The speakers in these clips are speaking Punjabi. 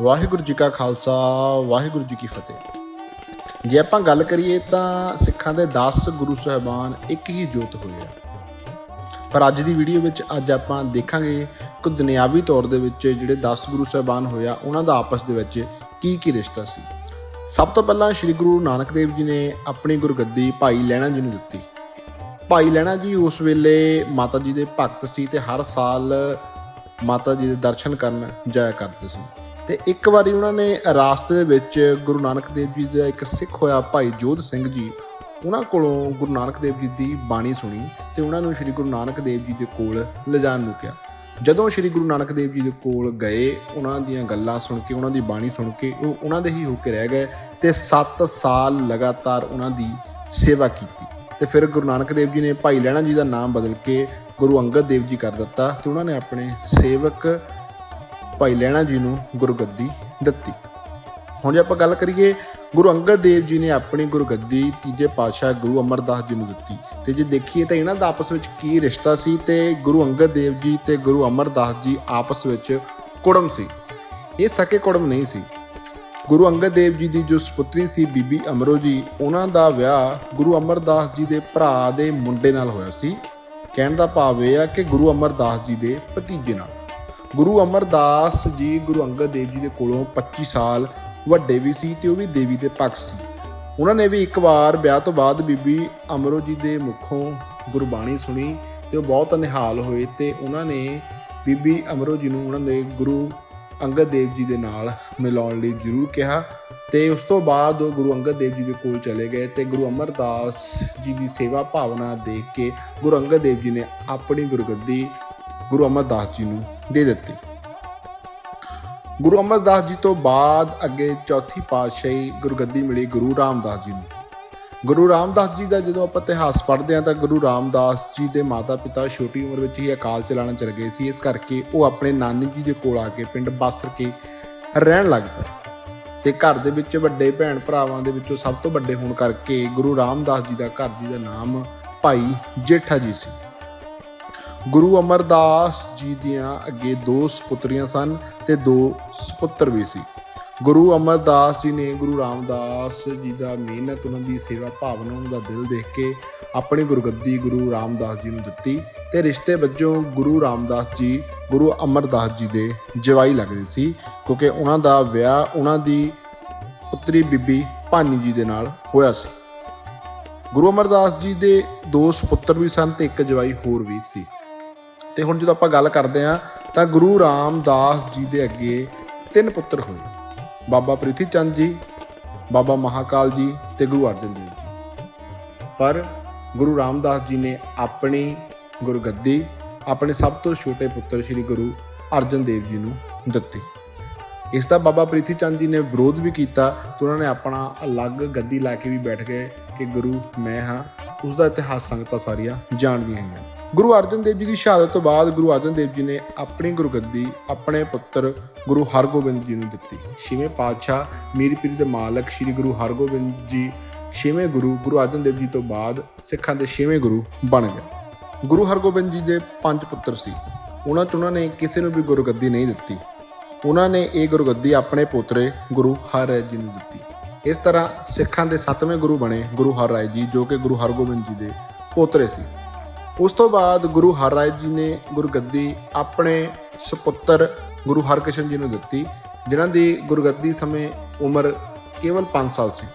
ਵਾਹਿਗੁਰੂ ਜੀ ਕਾ ਖਾਲਸਾ, ਵਾਹਿਗੁਰੂ ਜੀ ਕੀ ਫਤਿਹ। ਜੇ ਆਪਾਂ ਗੱਲ ਕਰੀਏ ਤਾਂ ਸਿੱਖਾਂ ਦੇ 10 ਗੁਰੂ ਸਾਹਿਬਾਨ ਇੱਕ ਹੀ ਜੋਤ ਹੋਏ ਆ। ਪਰ ਅੱਜ ਦੀ ਵੀਡੀਓ ਵਿੱਚ ਅੱਜ ਆਪਾਂ ਦੇਖਾਂਗੇ ਕਿ ਦੁਨਿਆਵੀ ਤੌਰ ਦੇ ਵਿੱਚ ਜਿਹੜੇ 10 ਗੁਰੂ ਸਾਹਿਬਾਨ ਹੋਇਆ ਉਹਨਾਂ ਦਾ ਆਪਸ ਦੇ ਵਿੱਚ ਕੀ ਕੀ ਰਿਸ਼ਤਾ ਸੀ। ਸਭ ਤੋਂ ਪਹਿਲਾਂ ਸ੍ਰੀ ਗੁਰੂ ਨਾਨਕ ਦੇਵ ਜੀ ਨੇ ਆਪਣੀ ਗੁਰਗੱਦੀ ਭਾਈ ਲਹਿਣਾ ਜੀ ਨੂੰ ਦਿੱਤੀ। ਭਾਈ ਲਹਿਣਾ ਜੀ ਉਸ ਵੇਲੇ ਮਾਤਾ ਜੀ ਦੇ ਭਗਤ ਸੀ ਤੇ ਹਰ ਸਾਲ ਮਾਤਾ ਜੀ ਦੇ ਦਰਸ਼ਨ ਕਰਨ ਜਾਇਆ ਕਰਦੇ ਸੀ। ਤੇ ਇੱਕ ਵਾਰੀ ਉਹਨਾਂ ਨੇ ਰਾਸਤੇ ਦੇ ਵਿੱਚ ਗੁਰੂ ਨਾਨਕ ਦੇਵ ਜੀ ਦਾ ਇੱਕ ਸਿੱਖ ਹੋਇਆ ਭਾਈ ਜੋਧ ਸਿੰਘ ਜੀ, ਉਹਨਾਂ ਕੋਲੋਂ ਗੁਰੂ ਨਾਨਕ ਦੇਵ ਜੀ ਦੀ ਬਾਣੀ ਸੁਣੀ ਤੇ ਉਹਨਾਂ ਨੂੰ ਸ੍ਰੀ ਗੁਰੂ ਨਾਨਕ ਦੇਵ ਜੀ ਦੇ ਕੋਲ ਲਿਜਾਣ ਨੂੰ ਕਿਹਾ। ਜਦੋਂ ਸ੍ਰੀ ਗੁਰੂ ਨਾਨਕ ਦੇਵ ਜੀ ਦੇ ਕੋਲ ਗਏ, ਉਹਨਾਂ ਦੀਆਂ ਗੱਲਾਂ ਸੁਣ ਕੇ, ਉਹਨਾਂ ਦੀ ਬਾਣੀ ਸੁਣ ਕੇ ਉਹ ਉਹਨਾਂ ਦੇ ਹੀ ਹੋ ਕੇ ਰਹਿ ਗਏ ਤੇ 7 ਸਾਲ ਲਗਾਤਾਰ ਉਹਨਾਂ ਦੀ ਸੇਵਾ ਕੀਤੀ। ਤੇ ਫਿਰ ਗੁਰੂ ਨਾਨਕ ਦੇਵ ਜੀ ਨੇ ਭਾਈ ਲਹਿਣਾ ਜੀ ਦਾ ਨਾਮ ਬਦਲ ਕੇ ਗੁਰੂ ਅੰਗਦ ਦੇਵ ਜੀ ਕਰ ਦਿੱਤਾ ਤੇ ਉਹਨਾਂ ਨੇ ਆਪਣੇ ਸੇਵਕ ਭਾਈ ਲਹਿਣਾ ਜੀ ਨੂੰ ਗੁਰਗੱਦੀ ਦਿੱਤੀ। ਹੁਣ ਜੇ ਆਪਾਂ ਗੱਲ ਕਰੀਏ, ਗੁਰੂ ਅੰਗਦ ਦੇਵ ਜੀ ਨੇ ਆਪਣੀ ਗੁਰਗੱਦੀ ਤੀਜੇ ਪਾਤਸ਼ਾਹ ਗੁਰੂ ਅਮਰਦਾਸ ਜੀ ਨੂੰ ਦਿੱਤੀ। ਤੇ ਜੇ ਦੇਖੀਏ ਤਾਂ ਇਹਨਾਂ ਦਾ ਆਪਸ ਵਿੱਚ ਕੀ ਰਿਸ਼ਤਾ ਸੀ ਤੇ ਗੁਰੂ ਅੰਗਦ ਦੇਵ ਜੀ ਤੇ ਗੁਰੂ ਅਮਰਦਾਸ ਜੀ ਆਪਸ ਵਿੱਚ ਕੁੜਮ ਸੀ। ਇਹ ਸਕੇ ਕੁੜਮ ਨਹੀਂ ਸੀ। ਗੁਰੂ ਅੰਗਦ ਦੇਵ ਜੀ ਦੀ ਜੋ ਸੁਪੁੱਤਰੀ ਸੀ ਬੀਬੀ ਅਮਰੋ ਜੀ, ਉਹਨਾਂ ਦਾ ਵਿਆਹ ਗੁਰੂ ਅਮਰਦਾਸ ਜੀ ਦੇ ਭਰਾ ਦੇ ਮੁੰਡੇ ਨਾਲ ਹੋਇਆ ਸੀ। ਕਹਿਣ ਦਾ ਭਾਵ ਇਹ ਆ ਕਿ ਗੁਰੂ ਅਮਰਦਾਸ ਜੀ ਦੇ ਭਤੀਜੇ ਨਾਲ। ਗੁਰੂ ਅਮਰਦਾਸ ਜੀ ਗੁਰੂ ਅੰਗਦ ਦੇਵ ਜੀ ਦੇ ਕੋਲੋਂ 25 ਸਾਲ ਵੱਡੇ ਵੀ ਸੀ ਤੇ ਉਹ ਵੀ ਦੇਵੀ ਦੇ ਭਗਤ ਸੀ। ਉਹਨਾਂ ਨੇ ਵੀ ਇੱਕ ਵਾਰ ਵਿਆਹ ਤੋਂ ਬਾਅਦ ਬੀਬੀ ਅਮਰੋ ਜੀ ਦੇ ਮੁਖੋਂ ਗੁਰਬਾਣੀ ਸੁਣੀ ਤੇ ਉਹ ਬਹੁਤ ਨਿਹਾਲ ਹੋਏ ਤੇ ਉਹਨਾਂ ਨੇ ਬੀਬੀ ਅਮਰੋ ਜੀ ਨੂੰ ਉਹਨਾਂ ਦੇ ਗੁਰੂ ਅੰਗਦ ਦੇਵ ਜੀ ਦੇ ਨਾਲ ਮਿਲਾਉਣ ਲਈ ਜ਼ਰੂਰ ਕਿਹਾ ਤੇ ਉਸ ਤੋਂ ਬਾਅਦ ਉਹ ਗੁਰੂ ਅੰਗਦ ਦੇਵ ਜੀ ਦੇ ਕੋਲ ਚਲੇ ਗਏ ਤੇ ਗੁਰੂ ਅਮਰਦਾਸ ਜੀ ਦੀ ਸੇਵਾ ਭਾਵਨਾ ਦੇਖ ਕੇ ਗੁਰੂ ਅੰਗਦ ਦੇਵ ਜੀ ਨੇ ਆਪਣੀ ਗੁਰਗੱਦੀ ਗੁਰੂ ਅਮਰਦਾਸ ਜੀ ਨੂੰ ਦੇ ਦਿੱਤੀ। ਗੁਰੂ ਅਮਰਦਾਸ ਜੀ ਤੋਂ ਬਾਅਦ ਅੱਗੇ ਚੌਥੀ ਪਾਤਸ਼ਾਹੀ ਗੁਰਗੱਦੀ ਮਿਲੀ ਗੁਰੂ ਰਾਮਦਾਸ ਜੀ ਨੂੰ। ਗੁਰੂ ਰਾਮਦਾਸ ਜੀ ਦਾ ਜਦੋਂ ਆਪਾਂ ਇਤਿਹਾਸ ਪੜ੍ਹਦੇ ਹਾਂ ਤਾਂ ਗੁਰੂ ਰਾਮਦਾਸ ਜੀ ਦੇ ਮਾਤਾ-ਪਿਤਾ ਛੋਟੀ ਉਮਰ ਵਿੱਚ ਹੀ ਅਕਾਲ ਚਲਾਣਾ ਚਲ ਗਏ ਸੀ। ਇਸ ਕਰਕੇ ਉਹ ਆਪਣੇ ਨਾਨੀ ਜੀ ਦੇ ਕੋਲ ਆ ਕੇ ਪਿੰਡ ਬਾਸਰ ਕੇ ਰਹਿਣ ਲੱਗ ਪਏ। ਤੇ ਘਰ ਦੇ ਵਿੱਚ ਵੱਡੇ ਭੈਣ ਭਰਾਵਾਂ ਦੇ ਵਿੱਚੋਂ ਸਭ ਤੋਂ ਵੱਡੇ ਹੋਣ ਕਰਕੇ ਗੁਰੂ ਰਾਮਦਾਸ ਜੀ ਦਾ ਘਰ ਜੀ ਦਾ ਨਾਮ ਭਾਈ ਜੇਠਾ ਜੀ ਸੀ। ਗੁਰੂ ਅਮਰਦਾਸ ਜੀ ਦੀਆਂ ਅੱਗੇ ਦੋ ਸੁਪੁੱਤਰੀਆਂ ਸਨ ਤੇ ਦੋ ਸੁਪੁੱਤਰ ਵੀ ਸੀ। ਗੁਰੂ ਅਮਰਦਾਸ ਜੀ ਨੇ ਗੁਰੂ ਰਾਮਦਾਸ ਜੀ ਦਾ ਮਿਹਨਤ, ਉਹਨਾਂ ਦੀ ਸੇਵਾ ਭਾਵਨਾ, ਉਹਨਾਂ ਦਾ ਦਿਲ ਦੇਖ ਕੇ ਆਪਣੀ ਗੁਰਗੱਦੀ ਗੁਰੂ ਰਾਮਦਾਸ ਜੀ ਨੂੰ ਦਿੱਤੀ ਤੇ ਰਿਸ਼ਤੇ ਵਜੋਂ ਗੁਰੂ ਰਾਮਦਾਸ ਜੀ, ਗੁਰੂ ਅਮਰਦਾਸ ਜੀ ਦੇ ਜਵਾਈ ਲੱਗਦੇ ਸੀ ਕਿਉਂਕਿ ਉਹਨਾਂ ਦਾ ਵਿਆਹ ਉਹਨਾਂ ਦੀ ਪੁੱਤਰੀ ਬੀਬੀ ਭਾਨੀ ਜੀ ਦੇ ਨਾਲ ਹੋਇਆ ਸੀ। ਗੁਰੂ ਅਮਰਦਾਸ ਜੀ ਦੇ ਦੋ ਸੁਪੁੱਤਰ ਵੀ ਸਨ ਤੇ ਇੱਕ ਜਵਾਈ ਹੋਰ ਵੀ ਸੀ। ਤੇ ਹੁਣ ਜਦੋਂ ਆਪਾਂ ਗੱਲ ਕਰਦੇ ਹਾਂ, ਤਾਂ ਗੁਰੂ ਰਾਮਦਾਸ ਜੀ ਦੇ ਅੱਗੇ ਤਿੰਨ ਪੁੱਤਰ ਹੋਏ। ਬਾਬਾ ਪ੍ਰਿਥੀ ਚੰਦ ਜੀ, ਬਾਬਾ ਮਹਾਕਾਲ ਜੀ ਤੇ ਗੁਰੂ ਅਰਜਨ ਦੇਵ ਜੀ। ਪਰ ਗੁਰੂ ਰਾਮਦਾਸ ਜੀ ਨੇ ਆਪਣੀ ਗੁਰਗੱਦੀ, ਆਪਣੇ ਸਭ ਤੋਂ ਛੋਟੇ ਪੁੱਤਰ ਸ੍ਰੀ ਗੁਰੂ ਅਰਜਨ ਦੇਵ ਜੀ ਨੂੰ ਦਿੱਤੀ। ਇਸ ਦਾ ਬਾਬਾ ਪ੍ਰਿਥੀ ਚੰਦ ਜੀ ਨੇ ਵਿਰੋਧ ਵੀ ਕੀਤਾ ਤੇ ਉਹਨਾਂ ਨੇ ਆਪਣਾ ਅਲੱਗ ਗੱਦੀ ਲਾ ਕੇ ਵੀ ਬੈਠ ਗਏ ਕਿ, ਗੁਰੂ, ਮੈਂ ਹਾਂ। ਉਸ ਦਾ ਇਤਿਹਾਸ ਸੰਗਤਾਂ ਸਾਰੀਆਂ ਜਾਣਦੀਆਂ ਹਨ ਗੁਰੂ ਅਰਜਨ ਦੇਵ ਜੀ ਦੀ ਸ਼ਹਾਦਤ ਤੋਂ ਬਾਅਦ ਗੁਰੂ ਅਰਜਨ ਦੇਵ ਜੀ ਨੇ ਆਪਣੀ ਗੁਰਗੱਦੀ, ਆਪਣੇ ਪੁੱਤਰ ਗੁਰੂ ਹਰਗੋਬਿੰਦ ਜੀ ਨੂੰ ਦਿੱਤੀ। ਛੇਵੇਂ ਪਾਤਸ਼ਾਹ ਮੀਰ ਪੀਰ ਦੇ ਮਾਲਕ ਸ੍ਰੀ ਗੁਰੂ ਹਰਗੋਬਿੰਦ ਜੀ ਛੇਵੇਂ ਗੁਰੂ ਗੁਰੂ ਅਰਜਨ ਦੇਵ ਜੀ ਤੋਂ ਬਾਅਦ ਸਿੱਖਾਂ ਦੇ ਛੇਵੇਂ ਗੁਰੂ ਬਣ ਗਏ। ਗੁਰੂ ਹਰਗੋਬਿੰਦ ਜੀ ਦੇ ਪੰਜ ਪੁੱਤਰ ਸੀ। ਉਹਨਾਂ ਚ ਉਹਨਾਂ ਨੇ ਕਿਸੇ ਨੂੰ ਵੀ ਗੁਰਗੱਦੀ ਨਹੀਂ ਦਿੱਤੀ। ਉਹਨਾਂ ਨੇ ਇਹ ਗੁਰਗੱਦੀ ਆਪਣੇ ਪੋਤਰੇ ਗੁਰੂ ਹਰਿ ਜੀ ਨੂੰ ਦਿੱਤੀ। ਇਸ ਤਰ੍ਹਾਂ ਸਿੱਖਾਂ ਦੇ ਸੱਤਵੇਂ ਗੁਰੂ ਬਣੇ ਗੁਰੂ ਹਰਿ ਜੀ, ਜੋ ਕਿ ਗੁਰੂ ਹਰਗੋਬਿੰਦ ਜੀ ਦੇ ਪੋਤਰੇ ਸੀ। ਉਸ ਤੋਂ ਬਾਅਦ ਗੁਰੂ ਹਰਿ ਜੀ ਨੇ ਗੁਰਗੱਦੀ ਆਪਣੇ ਸੁਪੁੱਤਰ ਗੁਰੂ ਹਰਕ੍ਰਿਸ਼ਨ ਜੀ ਨੂੰ ਦਿੱਤੀ, ਜਿਨ੍ਹਾਂ ਦੀ ਗੁਰਗੱਦੀ ਸਮੇਂ ਉਮਰ ਕੇਵਲ 5 ਸਾਲ ਸੀ।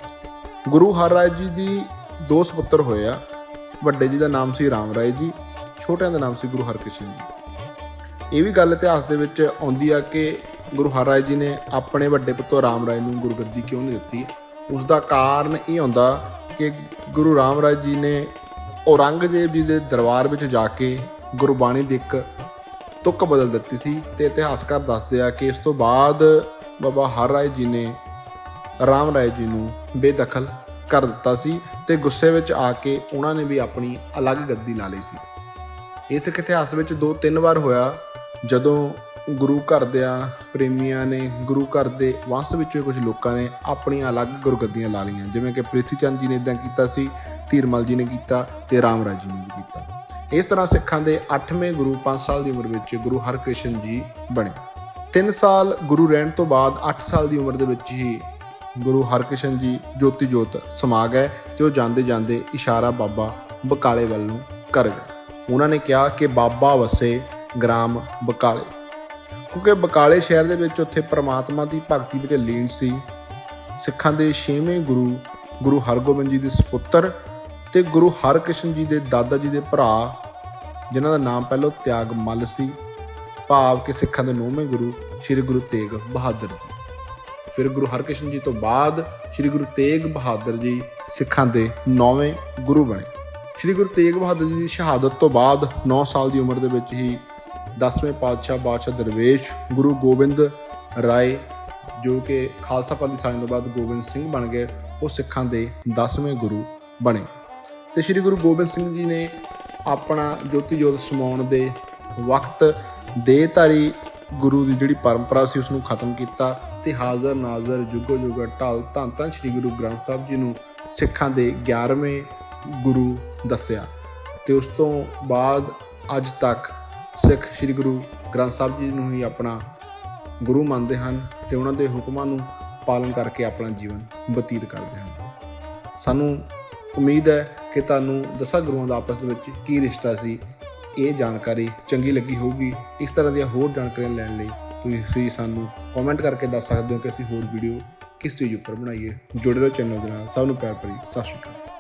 ਗੁਰੂ ਹਰ ਹਰਿ ਜੀ ਦੀ ਦੋ ਸੁਪੁੱਤਰ ਹੋਏ ਆ, ਵੱਡੇ ਜੀ ਦਾ ਨਾਮ ਸੀ ਰਾਮ ਰਾਏ ਜੀ, ਛੋਟਿਆਂ ਦਾ ਨਾਮ ਸੀ ਗੁਰੂ ਹਰਕ੍ਰਿਸ਼ਨ ਜੀ। ਇਹ ਵੀ ਗੱਲ ਇਤਿਹਾਸ ਦੇ ਵਿੱਚ ਆਉਂਦੀ ਆ ਕਿ ਗੁਰੂ ਹਰਿ ਜੀ ਨੇ ਆਪਣੇ ਵੱਡੇ ਪੁੱਤਰ ਰਾਮ ਰਾਏ ਨੂੰ ਗੁਰਗੱਦੀ ਕਿਉਂ ਨਹੀਂ ਦਿੱਤੀ? ਉਸ ਦਾ ਕਾਰਨ ਇਹ ਹੁੰਦਾ ਕਿ ਗੁਰੂ ਰਾਮ ਰਾਏ ਜੀ ਨੇ ਔਰੰਗਜ਼ੇਬ ਜੀ ਦੇ ਦਰਬਾਰ ਵਿੱਚ ਜਾ ਕੇ ਗੁਰਬਾਣੀ ਦੀ ਇੱਕ ਤੁਕ ਬਦਲ ਦਿੱਤੀ ਸੀ ਤੇ ਇਤਿਹਾਸਕਾਰ ਦੱਸਦੇ ਆ ਕਿ ਇਸ ਤੋਂ ਬਾਅਦ ਬਾਬਾ ਹਰ ਰਾਏ ਜੀ ਨੇ ਰਾਮ ਰਾਏ ਜੀ ਨੂੰ ਬੇਦਖਲ ਕਰ ਦਿੱਤਾ ਸੀ ਤੇ ਗੁੱਸੇ ਵਿੱਚ ਆ ਕੇ ਉਹਨਾਂ ਨੇ ਵੀ ਆਪਣੀ ਅਲੱਗ ਗੱਦੀ ਲਾ ਲਈ ਸੀ। ਇਸ ਇਤਿਹਾਸ ਵਿੱਚ ਦੋ ਤਿੰਨ ਵਾਰ ਹੋਇਆ, ਜਦੋਂ ਗੁਰੂ ਘਰ ਦਿਆਂ ਪ੍ਰੇਮੀਆਂ ਨੇ ਗੁਰੂ ਘਰ ਦੇ ਵੰਸ਼ ਵਿੱਚੋਂ ਕੁਝ ਲੋਕਾਂ ਨੇ ਆਪਣੀਆਂ ਅਲੱਗ ਗੁਰਗੱਦੀਆਂ ਲਾ ਲਈਆਂ, ਜਿਵੇਂ ਕਿ ਪ੍ਰਿਥੀ ਚੰਦ ਜੀ ਨੇ ਇਦਾਂ ਕੀਤਾ ਸੀ ਧੀਰਮਲ ਜੀ ਨੇ ਕੀਤਾ ਤੇ ਰਾਮਰਾਜ ਜੀ ਨੇ ਵੀ ਕੀਤਾ। ਇਸ ਤਰ੍ਹਾਂ ਸਿੱਖਾਂ ਦੇ 8ਵੇਂ ਗੁਰੂ 5 ਸਾਲ ਦੀ ਉਮਰ ਵਿੱਚ ਗੁਰੂ ਹਰਕ੍ਰਿਸ਼ਨ ਜੀ ਬਣੇ। 3 ਸਾਲ ਗੁਰੂ ਰਹਿਣ ਤੋਂ ਬਾਅਦ 8 ਸਾਲ ਦੀ ਉਮਰ ਦੇ ਵਿੱਚ ਹੀ ਗੁਰੂ ਹਰਕ੍ਰਿਸ਼ਨ ਜੀ ਜੋਤੀ ਜੋਤ ਸਮਾ ਗਏ ਤੇ ਉਹ ਜਾਂਦੇ ਜਾਂਦੇ ਇਸ਼ਾਰਾ ਬਾਬਾ ਬਕਾਲੇ ਵੱਲ ਨੂੰ ਕਰ ਗਏ। ਉਹਨਾਂ ਨੇ ਕਿਹਾ ਕਿ ਬਾਬਾ ਵਸੇ ਗ੍ਰਾਮ ਬਕਾਲੇ। ਕਿਉਂਕਿ ਬਕਾਲੇ ਸ਼ਹਿਰ ਦੇ ਵਿੱਚ ਉੱਥੇ ਪ੍ਰਮਾਤਮਾ ਦੀ ਭਗਤੀ ਵਿੱਚ ਲੀਨ ਸੀ। ਸਿੱਖਾਂ ਦੇ ਛੇਵੇਂ ਗੁਰੂ ਗੁਰੂ ਹਰਗੋਬਿੰਦ ਜੀ ਦੇ ਸੁਪੁੱਤਰ ਤੇ ਗੁਰੂ ਹਰਕ੍ਰਿਸ਼ਨ ਜੀ ਦੇ ਦਾਦਾ ਜੀ ਦੇ ਭਰਾ, ਜਿਨ੍ਹਾਂ ਦਾ ਨਾਮ ਪਹਿਲਾਂ ਤਿਆਗ ਮੱਲ ਸੀ, ਭਾਵ ਕਿ ਸਿੱਖਾਂ ਦੇ ਨੌਵੇਂ ਗੁਰੂ ਸ੍ਰੀ ਗੁਰੂ ਤੇਗ ਬਹਾਦਰ ਜੀ। ਫਿਰ ਗੁਰੂ ਹਰਕ੍ਰਿਸ਼ਨ ਜੀ ਤੋਂ ਬਾਅਦ ਸ੍ਰੀ ਗੁਰੂ ਤੇਗ ਬਹਾਦਰ ਜੀ ਸਿੱਖਾਂ ਦੇ ਨੌਵੇਂ ਗੁਰੂ ਬਣੇ। ਸ੍ਰੀ ਗੁਰੂ ਤੇਗ ਬਹਾਦਰ ਜੀ ਦੀ ਸ਼ਹਾਦਤ ਤੋਂ ਬਾਅਦ 9 ਸਾਲ ਦੀ ਉਮਰ ਦੇ ਵਿੱਚ ਹੀ 10ਵੇਂ ਪਾਤਸ਼ਾਹ ਬਾਦਸ਼ਾਹ ਦਰਵੇਸ਼ ਗੁਰੂ ਗੋਬਿੰਦ ਰਾਏ, ਜੋ ਕਿ ਖਾਲਸਾ ਪੰਥ ਦੀ ਸਾਜਨ ਤੋਂ ਬਾਅਦ ਗੋਬਿੰਦ ਸਿੰਘ ਬਣ ਗਏ, ਉਹ ਸਿੱਖਾਂ ਦੇ 10ਵੇਂ ਗੁਰੂ ਬਣੇ। ਤੇ ਸ੍ਰੀ ਗੁਰੂ ਗੋਬਿੰਦ ਸਿੰਘ ਜੀ ਨੇ ਆਪਣਾ ਜੋਤੀ ਜੋਤ ਸਮਾਉਣ ਦੇ ਵਕਤ ਦੇਹਧਾਰੀ ਗੁਰੂ ਦੀ ਜਿਹੜੀ ਪਰੰਪਰਾ ਸੀ ਉਸ ਨੂੰ ਖਤਮ ਕੀਤਾ ਤੇ ਹਾਜ਼ਰ ਨਾਜ਼ਰ ਜੁਗੋ ਜੁਗ ਢਾਲ ਧੰਨ ਧੰਨ ਸ੍ਰੀ ਗੁਰੂ ਗ੍ਰੰਥ ਸਾਹਿਬ ਜੀ ਨੂੰ ਸਿੱਖਾਂ ਦੇ 11ਵੇਂ ਗੁਰੂ ਦੱਸਿਆ। ਤੇ ਉਸ ਤੋਂ ਬਾਅਦ ਅੱਜ ਤੱਕ ਸਿੱਖ ਸ੍ਰੀ ਗੁਰੂ ਗ੍ਰੰਥ ਸਾਹਿਬ ਜੀ ਨੂੰ ਹੀ ਆਪਣਾ ਗੁਰੂ ਮੰਨਦੇ ਹਨ ਤੇ ਉਹਨਾਂ ਦੇ ਹੁਕਮਾਂ ਨੂੰ ਪਾਲਨ ਕਰਕੇ ਆਪਣਾ ਜੀਵਨ ਬਤੀਤ ਕਰਦੇ ਹਨ। ਸਾਨੂੰ ਉਮੀਦ ਹੈ ਕਿ ਤੁਹਾਨੂੰ ਦਸਾਂ ਗੁਰੂਆਂ ਦਾ ਆਪਸ ਵਿੱਚ ਕੀ ਰਿਸ਼ਤਾ ਸੀ? ਇਹ ਜਾਣਕਾਰੀ ਚੰਗੀ ਲੱਗੀ ਹੋਊਗੀ। ਇਸ ਤਰ੍ਹਾਂ ਦੀਆਂ ਹੋਰ ਜਾਣਕਾਰੀਆਂ ਲੈਣ ਲਈ ਤੁਸੀਂ ਸਾਨੂੰ ਕਮੈਂਟ ਕਰਕੇ ਦੱਸ ਸਕਦੇ ਹੋ ਕਿ ਅਸੀਂ ਹੋਰ ਵੀਡੀਓ ਕਿਸ ਚੀਜ਼ ਉੱਪਰ ਬਣਾਈਏ। ਜੁੜੇ ਰਹੋ ਚੈਨਲ ਦੇ ਨਾਲ। ਸਭ ਨੂੰ ਪਿਆਰ ਭਰੀ। ਸਤਿ ਸ਼੍ਰੀ ਅਕਾਲ।